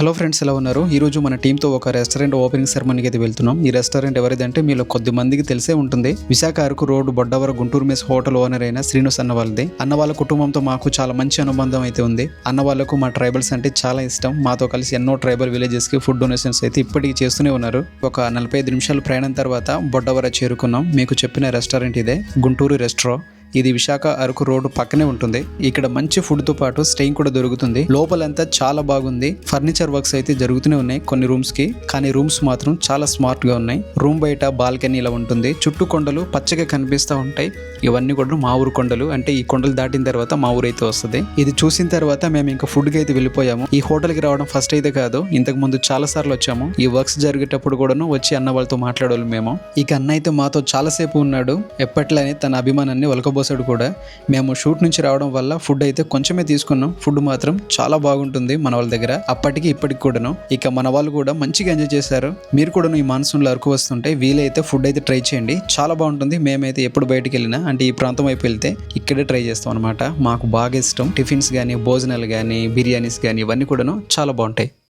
Hello friends ఎలా ఉన్నారు? ఈరోజు మన టీంతో ఒక రెస్టారెంట్ ఓపెనింగ్ సెరమనీకి అయితే వెళ్తున్నాం. ఈ రెస్టారెంట్ ఎవరిదంటే మీలో కొద్ది మందికి తెలిసే ఉంటుంది. Visakha Araku road Boddavara Guntur mess hotel owner అయిన శ్రీనివాస్ అన్న వాళ్ళది. అన్న వాళ్ళ కుటుంబంతో మాకు చాలా మంచి అనుబంధం అయితే ఉంది. అన్న వాళ్ళకు మా ట్రైబల్స్ అంటే చాలా ఇష్టం. మాతో కలిసి ఎన్నో ట్రైబల్ విలేజెస్కి ఫుడ్ డొనేషన్స్ అయితే ఇప్పటికీ చేస్తూనే ఉన్నారు. ఒక నలభై ఐదు నిమిషాల ప్రయాణం తర్వాత బొడ్డవర చేరుకున్నాం. మీకు చెప్పిన రెస్టారెంట్ ఇదే. గుంటూరు రెస్టారెంట్ ఇది విశాఖ అరకు రోడ్డు పక్కనే ఉంటుంది. ఇక్కడ మంచి ఫుడ్తో పాటు స్టేయింగ్ కూడా దొరుకుతుంది. లోపలంతా చాలా బాగుంది. ఫర్నిచర్ వర్క్స్ అయితే జరుగుతూనే ఉన్నాయి కొన్ని రూమ్స్కి. కానీ రూమ్స్ మాత్రం చాలా స్మార్ట్గా ఉన్నాయి. రూమ్ బయట బాల్కనీ ఇలా ఉంటుంది. చుట్టూ కొండలు పచ్చగా కనిపిస్తూ ఉంటాయి. ఇవన్నీ కూడా మా ఊరు కొండలు. అంటే ఈ కొండలు దాటిన తర్వాత మా ఊరు అయితే వస్తుంది. ఇది చూసిన తర్వాత మేము ఇంకా ఫుడ్కి అయితే వెళ్ళిపోయాము. ఈ హోటల్కి రావడం ఫస్ట్ అయితే కాదు. ఇంతకు ముందు చాలా సార్లు వచ్చాము. ఈ వర్క్స్ జరిగేటప్పుడు కూడాను వచ్చి అన్న వాళ్ళతో మాట్లాడాలి మేము. ఇక అన్న అయితే మాతో చాలాసేపు ఉన్నాడు. ఎప్పట్లనే తన అభిమానాన్ని ఒలకబోసాడు కూడా. మేము షూట్ నుంచి రావడం వల్ల ఫుడ్ అయితే కొంచెమే తీసుకున్నాం. ఫుడ్ మాత్రం చాలా బాగుంటుంది మన వాళ్ళ దగ్గర. అప్పటికి ఇప్పటికి కూడాను. ఇక మన వాళ్ళు కూడా మంచిగా ఎంజాయ్ చేశారు. మీరు కూడాను ఈ మాన్సూన్లో అరకు వస్తుంటే వీలైతే ఫుడ్ అయితే ట్రై చేయండి. చాలా బాగుంటుంది. మేమైతే ఎప్పుడు బయటకు వెళ్ళినా అంటే ఈ ప్రాంతం వైపు వెళ్తే ఇక్కడే ట్రై చేస్తాం అనమాట మాకు బాగా ఇష్టం. టిఫిన్స్ కానీ భోజనాలు కానీ బిర్యానీస్ కానీ ఇవన్నీ కూడాను చాలా బాగుంటాయి.